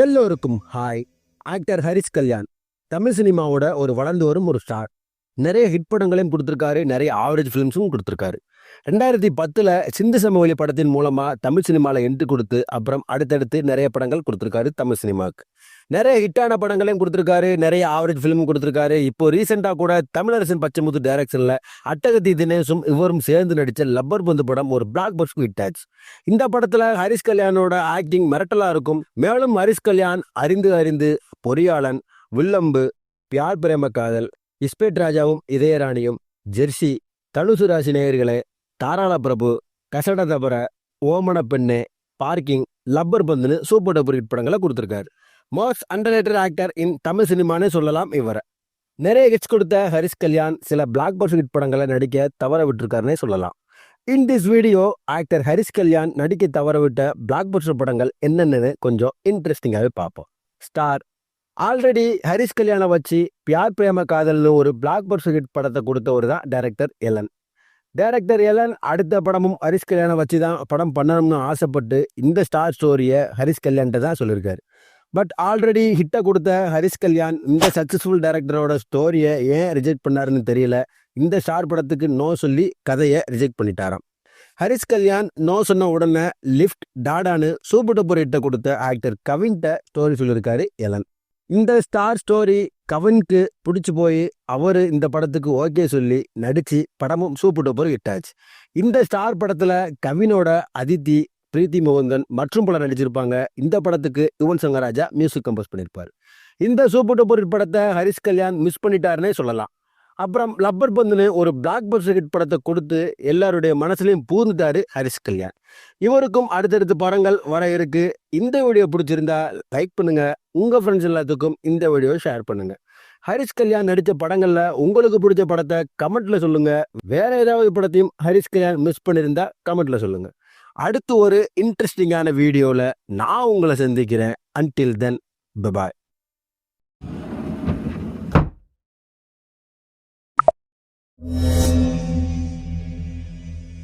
எல்லோருக்கும் hi actor Harish Kalyan. Tamil சினிமாவோட ஒரு வளர்ந்து வரும் ஒரு ஸ்டார் நிறைய ஹிட் படங்களையும் கொடுத்துருக்காரு நிறைய ஆவரேஜ் ஃபிலிம்ஸும் கொடுத்துருக்காரு. ரெண்டாயிரத்தி பத்தில் சிந்து சமவெளி படத்தின் மூலமாக தமிழ் சினிமாவில் எண்டு கொடுத்து அப்புறம் அடுத்தடுத்து நிறைய படங்கள் கொடுத்துருக்காரு தமிழ் சினிமாவுக்கு. நிறைய ஹிட்டான படங்களையும் கொடுத்துருக்காரு நிறைய ஆவரேஜ் ஃபிலிமும் கொடுத்துருக்காரு. இப்போ ரீசெண்டாக கூட தமிழரசன் பச்சைமுத்து டைரக்ஷனில் அட்டகத்தி தினேஷும் இவரும் சேர்ந்து நடித்த லப்பர் பந்து படம் ஒரு பிளாக் பஸ்ட் ஹிட் ஆச்சு. இந்த படத்தில் ஹரிஷ் கல்யாணோட ஆக்டிங் மிரட்டலாக இருக்கும். மேலும் ஹரிஷ் கல்யாண் அறிந்து அறிந்து பொறியாளன் வில்லம்பு பியார் பிரேம காதல் இஸ்பேட் ராஜாவும் இதயராணியும் ஜெர்சி தனுசு ராசி நேயர்களே தாராள பிரபு கசட தபர ஓமன பெண்ணு பார்க்கிங் லப்பர் பந்துன்னு சூப்பர் டூப்பர் ஹிட் படங்களை கொடுத்துருக்காரு. Most under actor in Tamil சினிமானே சொல்லலாம் இவரை. நிறைய ஹிட்ஸ் கொடுத்த ஹரிஷ் கல்யாண் சில பிளாக் பஸ்டர் ஹிட் படங்களை நடிக்க தவற விட்டுருக்காருன்னே சொல்லலாம். In this video actor Harish Kalyan நடிக்க தவறவிட்ட பிளாக் பஸ்டர் படங்கள் என்னென்னு கொஞ்சம் இன்ட்ரெஸ்டிங்காகவே பார்ப்போம். ஸ்டார் ஆல்ரெடி ஹரிஷ் கல்யாணை வச்சு பியார் பிரேம காதல்னு ஒரு பிளாக் பஸ்டர் ஹிட் படத்தை கொடுத்தவர் தான் டைரக்டர் எலன் டேரக்டர் எலன் அடுத்த படமும் ஹரிஷ் கல்யாணை வச்சு தான் படம் பண்ணணும்னு ஆசைப்பட்டு இந்த ஸ்டார் ஸ்டோரியை ஹரிஷ் கல்யாண்கிட்ட தான் சொல்லியிருக்காரு பட் ஆல்ரெடி ஹிட்டை கொடுத்த ஹரிஷ் கல்யாண் இந்த சக்ஸஸ்ஃபுல் டேரக்டரோட ஸ்டோரியை ஏன் ரிஜெக்ட் பண்ணாருன்னு தெரியல. இந்த ஸ்டார் படத்துக்கு நோ சொல்லி கதையை ரிஜெக்ட் பண்ணிட்டாராம். ஹரிஷ் கல்யாண் நோ சொன்ன உடனே லிஃப்ட் டாடான்னு சூப்பர் டூப்பர் ஹிட்டை கொடுத்த ஆக்டர் கவின்கிட்ட ஸ்டோரி சொல்லியிருக்காரு எலன் இந்த ஸ்டார் ஸ்டோரி கவின்க்கு பிடிச்சி போய் அவர் இந்த படத்துக்கு ஓகே சொல்லி நடித்து படமும் சூப்பர் டூப்பர் ஹிட் இந்த ஸ்டார் படத்தில் கவினோட அதித்தி பிரீத்தி மோகந்தன் மற்றும் பலர் நடிச்சிருப்பாங்க. இந்த படத்துக்கு யுவன் சங்கர் ராஜா மியூசிக் கம்போஸ் பண்ணியிருப்பார் இந்த சூப்பர் டூப்பர் படத்தை ஹரிஷ் கல்யாண் மிஸ் பண்ணிட்டாருன்னே சொல்லலாம். அப்புறம் லப்பர் பந்துன்னு ஒரு பிளாக் பஸ்டர் ஹிட் படத்தை கொடுத்து எல்லாருடைய மனசுலையும் பூந்துட்டாரு ஹரிஷ் கல்யாண். இவருக்கும் அடுத்தடுத்து படங்கள் வர இருக்கு. இந்த வீடியோ பிடிச்சிருந்தா லைக் பண்ணுங்க. உங்க ஃப்ரெண்ட்ஸ் எல்லாத்துக்கும் இந்த வீடியோ ஷேர் பண்ணுங்க. ஹரிஷ் கல்யாண் நடித்த படங்கள்ல உங்களுக்கு பிடிச்ச படத்தை கமெண்ட்ல சொல்லுங்க. வேற ஏதாவது படத்தையும் ஹரிஷ் கல்யாண் மிஸ் பண்ணியிருந்தா கமெண்ட்ல சொல்லுங்க. அடுத்து ஒரு இன்ட்ரெஸ்டிங்கான வீடியோவில் நான் உங்களை சந்திக்கிறேன். Until then bye bye